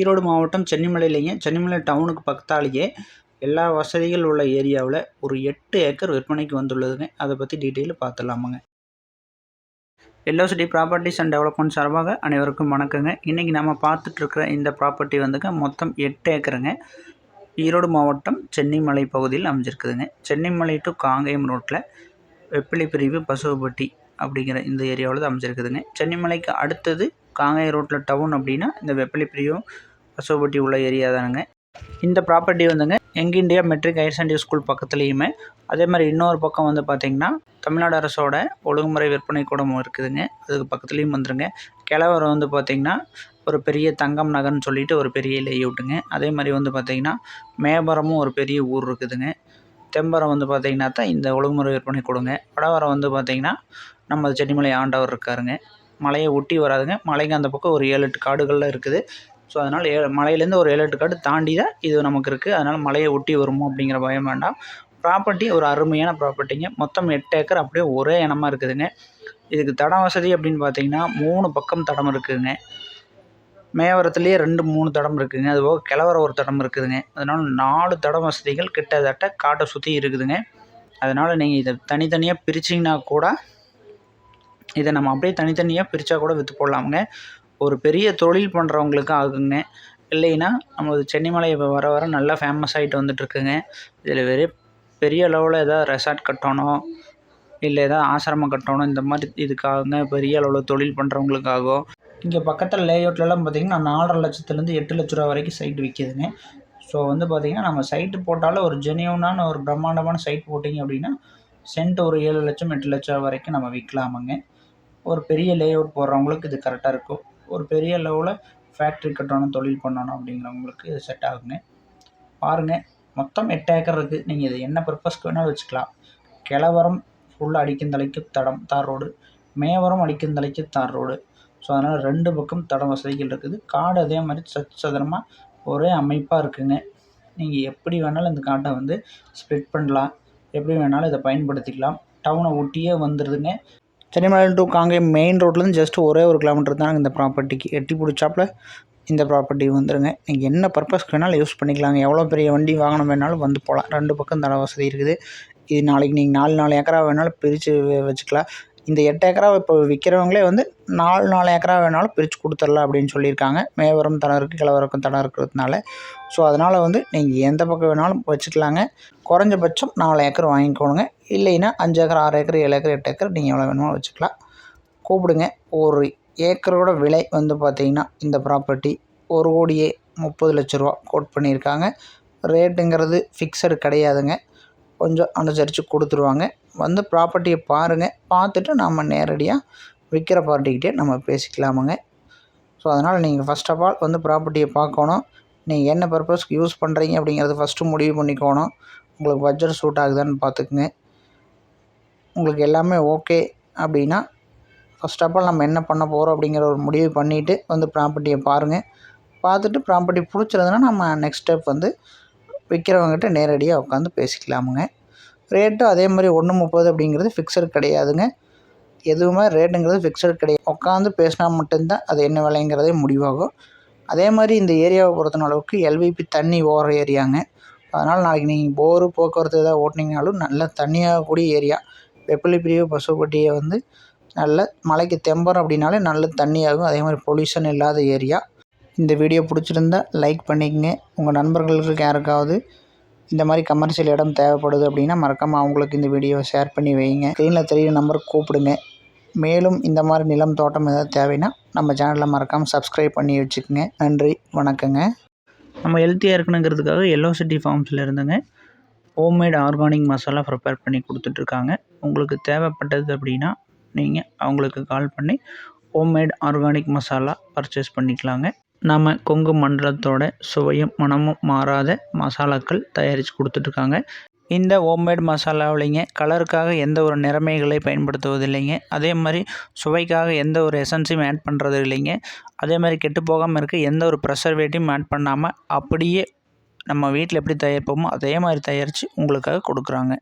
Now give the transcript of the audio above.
ஈரோடு மாவட்டம் சென்னிமலையிலேங்க. சென்னிமலை டவுனுக்கு பக்கத்தாலேயே எல்லா வசதிகள் உள்ள ஏரியாவில் ஒரு எட்டு ஏக்கர் விற்பனைக்கு வந்துள்ளதுங்க. அதை பற்றி detail பார்த்துலாமாங்க yellow city properties and development சார்பாக அனைவருக்கும் வணக்கங்க. இன்றைக்கி நம்ம பார்த்துட்ருக்கிற இந்த ப்ராப்பர்ட்டி வந்துங்க மொத்தம் எட்டு ஏக்கருங்க. ஈரோடு மாவட்டம் சென்னிமலை பகுதியில் அமைஞ்சிருக்குதுங்க. சென்னிமலை டு காங்கேயம் ரோட்டில் வெப்பிலி பிரிவு பசுவப்பட்டி அப்படிங்கிற இந்த ஏரியாவில் தான் அமைஞ்சிருக்குதுங்க. சென்னிமலைக்கு அடுத்தது காங்கேயம் ரோட்டில் டவுன் அப்படின்னா இந்த வெப்பிலி பிரிவு பசுவப்பட்டி உள்ள ஏரியா தானுங்க. இந்த ப்ராப்பர்ட்டி வந்துங்க young India matric higher secondary school பக்கத்துலேயுமே. அதே மாதிரி இன்னொரு பக்கம் வந்து பார்த்திங்கன்னா தமிழ்நாடு அரசோட ஒழுங்குமுறை விற்பனை கூடமும் இருக்குதுங்க. அதுக்கு பக்கத்துலேயும் வந்துருங்க. கிழவர் வந்து பார்த்திங்கன்னா ஒரு பெரிய தங்கம் நகர்னு சொல்லிட்டு ஒரு பெரிய லேஅவுட்டுங்க அதே மாதிரி வந்து பார்த்திங்கன்னா மேபரமும் ஒரு பெரிய ஊர் இருக்குதுங்க. தெம்பரம் வந்து பார்த்திங்கன்னா தான் இந்த ஒழுங்குமுறை விற்பனை கொடுங்க. வடவரம் வந்து பார்த்திங்கன்னா நம்ம சென்னிமலை ஆண்டவர் இருக்காருங்க. மலையை ஒட்டி வராதுங்க. மலைக்கு அந்த பக்கம் ஒரு ஏழு எட்டு காடுகளில் இருக்குது. ஸோ அதனால் ஏ மலையிலேருந்து ஒரு ஏழு எட்டு காடு தாண்டி தான் இது நமக்கு இருக்குது அதனால் மலையை ஒட்டி வருமோ அப்படிங்கிற பயம் வேண்டாம். ப்ராப்பர்ட்டி ஒரு அருமையான ப்ராப்பர்ட்டிங்க மொத்தம் எட்டு ஏக்கர் அப்படியே ஒரே இனமாக இருக்குதுங்க. இதுக்கு தடம் வசதி அப்படின்னு பார்த்தீங்கன்னா மூணு பக்கம் தடம் இருக்குதுங்க. மேவரத்துலேயே ரெண்டு மூணு தடம் இருக்குதுங்க. அதுபோக கிழவர ஒரு தடம் இருக்குதுங்க. அதனால் நாலு தடம் வசதிகள் கிட்டத்தட்ட காட்டை சுற்றி இருக்குதுங்க. அதனால் நீங்கள் இதை தனித்தனியாக பிரிச்சிங்கன்னா கூட இதை நம்ம அப்படியே தனித்தனியாக பிரித்தா கூட விற்று போடலாமுங்க. ஒரு பெரிய தொழில் பண்ணுறவங்களுக்கு ஆகுங்க. இல்லைன்னா நம்ம சென்னிமலை இப்போ வர வர நல்லா ஃபேமஸ் ஆகிட்டு வந்துட்டுருக்குங்க. இதில் வெறும் பெரிய அளவில் எதாவது ரெசார்ட் கட்டணும் இல்லை எதாவது ஆசிரமம் கட்டணும் இந்த மாதிரி இதுக்காகுங்க பெரிய அளவில் தொழில் பண்ணுறவங்களுக்காகும் இங்கே பக்கத்தில் லேஅவுட்லலாம் பார்த்திங்கன்னா நாலரை லட்சத்துலேருந்து எட்டு லட்ச ரூபா வரைக்கும் சைட் விற்கிதுங்க ஸோ வந்து பார்த்திங்கன்னா நம்ம சைட்டு போட்டாலும் ஒரு ஜெனியூனான ஒரு பிரம்மாண்டமான சைட் போட்டிங்க அப்படின்னா சென்ட் ஒரு ஏழு லட்சம் எட்டு லட்சம் வரைக்கும் நம்ம விற்கலாமுங்க ஒரு பெரிய லே அவுட் போடுறவங்களுக்கு இது கரெக்டாக இருக்கும். ஒரு பெரிய லெவலில் ஃபேக்ட்ரி கட்டணும் தொழில் பண்ணணும் அப்படிங்கிறவங்களுக்கு இது செட் ஆகுங்க. பாருங்கள் மொத்தம் எட்டு ஏக்கர் இருக்குது நீங்கள் இது என்ன பர்பஸ்க்கு வேணாலும் வச்சுக்கலாம். கிழவரம் ஃபுல்லாக அடிக்குந்தலைக்கு தடம் தார் ரோடு. மேவரம் அடிக்குந்தலைக்கு தார் ரோடு. ஸோ அதனால் ரெண்டு பக்கம் தடம் வசதிகள் இருக்குது. காடு அதே மாதிரி சத் சதுரமாக ஒரே அமைப்பாக இருக்குங்க. நீங்கள் எப்படி வேணாலும் இந்த காட்டை வந்து ஸ்ப்ளிட் பண்ணலாம். எப்படி வேணாலும் இதை பயன்படுத்திக்கலாம். டவுனை ஒட்டியே வந்துடுதுங்க சென்னிமலை டு காங்கேயம் மெயின் ரோட்லேருந்து ஜஸ்ட் ஒரே ஒரு கிலோமீட்டர் தான் இந்த ப்ராப்பர்ட்டிக்கு எட்டி பிடிச்சாப்புல இந்த ப்ராப்பர்ட்டி வந்துடுங்க நீங்கள் என்ன பர்பஸ்க்கு வேணாலும் யூஸ் பண்ணிக்கலாங்க. எவ்வளோ பெரிய வண்டி வாகனம் வேணாலும் வந்து போகலாம். ரெண்டு பக்கம் தட வசதி இருக்குது. இது நாளைக்கு நீங்கள் நாலு நாலு ஏக்கரா வேணாலும் பிரித்து வச்சுக்கலாம். இந்த எட்டு ஏக்கரா இப்போ விற்கிறவங்களே வந்து நாலு நாலு ஏக்கரா வேணாலும் பிரித்து கொடுத்துடலாம் அப்படின்னு சொல்லியிருக்காங்க. மேவரம் தடம் இருக்குது கிழவரக்கும் தடம் இருக்கிறதுனால. ஸோ அதனால் வந்து நீங்கள் எந்த பக்கம் வேணாலும் வச்சுக்கலாங்க. குறைஞ்சபட்சம் நாலு ஏக்கர் வாங்கிக்கோணுங்க. இல்லைன்னா அஞ்சு ஏக்கர் ஆறு ஏக்கர் ஏழு ஏக்கர் எட்டு ஏக்கர் நீங்கள் எவ்வளோ வேணுமோ வச்சுக்கலாம். கூப்பிடுங்க. ஒரு ஏக்கரோட விலை வந்து பார்த்திங்கன்னா இந்த ப்ராப்பர்ட்டி ஒரு கோடியே முப்பது லட்ச ரூபா கோட் பண்ணியிருக்காங்க. ரேட்டுங்கிறது ஃபிக்ஸடு கிடையாதுங்க. கொஞ்சம் அனுசரித்து கொடுத்துருவாங்க. வந்து ப்ராப்பர்ட்டியை பாருங்கள் பார்த்துட்டு நம்ம நேரடியாக விற்கிற பார்ட்டிக்கிட்டே நம்ம பேசிக்கலாமுங்க. ஸோ அதனால் நீங்கள் ஃபஸ்ட் ஆஃப் ஆல் வந்து ப்ராப்பர்ட்டியை பார்க்கணும். நீங்கள் என்ன பர்பஸ்க்கு யூஸ் பண்ணுறீங்க அப்படிங்கிறது ஃபஸ்ட்டு முடிவு பண்ணிக்கணும். உங்களுக்கு பட்ஜெட் சூட் ஆகுதான்னு பார்த்துக்குங்க. உங்களுக்கு எல்லாமே ஓகே அப்படின்னா ஃபஸ்ட் ஆஃப் ஆல் நம்ம என்ன பண்ண போகிறோம் அப்படிங்கிற ஒரு முடிவு பண்ணிவிட்டு வந்து ப்ராப்பர்ட்டியை பாருங்கள் பார்த்துட்டு ப்ராப்பர்ட்டி பிடிச்சிருந்ததுன்னா நம்ம நெக்ஸ்ட் ஸ்டெப் வந்து விற்கிறவங்ககிட்ட நேரடியாக உட்காந்து பேசிக்கலாமுங்க. ரேட்டும் அதே மாதிரி ஒன்று முப்பது அப்படிங்கிறது ஃபிக்ஸட் கிடையாதுங்க. எதுவுமே ரேட்டுங்கிறது ஃபிக்ஸட் கிடையாது. உட்காந்து பேசினா மட்டும்தான் அது என்ன விலைங்கிறதே முடிவாகும். அதே மாதிரி இந்த ஏரியாவை பொறுத்தன அளவுக்கு எல்விபி தண்ணி ஓடுற ஏரியாங்க. அதனால் நாளைக்கு நீங்கள் போரு போக்குவரத்து எதாவது ஓட்டினீங்கனாலும் நல்ல தண்ணியாகக்கூடிய ஏரியா. வெப்பிலி பிரிவு பசுப்பட்டியை வந்து நல்ல மலைக்கு தெம்பரம் அப்படின்னாலே நல்ல தண்ணியாகும். அதே மாதிரி பொல்யூஷன் இல்லாத ஏரியா. இந்த வீடியோ பிடிச்சிருந்தா லைக் பண்ணிக்கங்க. உங்கள் நண்பர்களுக்கு யாருக்காவது இந்த மாதிரி கமர்ஷியல் இடம் தேவைப்படுது அப்படின்னா மறக்காமல் அவங்களுக்கு இந்த வீடியோவை ஷேர் பண்ணி வைங்க. ஸ்க்ரீனில் தெரியுற நம்பருக்கு கூப்பிடுங்க. மேலும் இந்த மாதிரி நிலம் தோட்டம் ஏதாவது தேவைன்னா நம்ம சேனலில் மறக்காமல் சப்ஸ்கிரைப் பண்ணி வச்சுக்கோங்க. நன்றி வணக்கங்க. நம்ம ஹெல்த்தியாக இருக்கணுங்கிறதுக்காக எல்லோ சிட்டி ஃபார்ம்ஸில் இருந்துங்க. ஹோம்மேட் ஆர்கானிக் மசாலா ப்ரிப்பேர் பண்ணி கொடுத்துட்ருக்காங்க உங்களுக்கு தேவைப்பட்டது அப்படின்னா நீங்கள் அவங்களுக்கு கால் பண்ணி ஹோம்மேட் ஆர்கானிக் மசாலா பர்ச்சேஸ் பண்ணிக்கலாங்க. நம்ம கொங்கு மண்டலத்தோட சுவையும் மனமும் மாறாத மசாலாக்கள் தயாரித்து கொடுத்துட்ருக்காங்க. இந்த ஹோம்மேட் மசாலாவிலைங்க கலருக்காக எந்த ஒரு நிறமைகளை பயன்படுத்துவதில்லைங்க. அதே மாதிரி சுவைக்காக எந்த ஒரு எசன்ஸையும் ஆட் பண்ணுறது இல்லைங்க அதே மாதிரி கெட்டு போகாமல் இருக்க எந்த ஒரு ப்ரெஷர்வேட்டையும் ஆட் பண்ணாமல் அப்படியே நம்ம வீட்டில் எப்படி தயாரிப்போமோ அதே மாதிரி தயாரித்து உங்களுக்காக கொடுக்குறாங்க.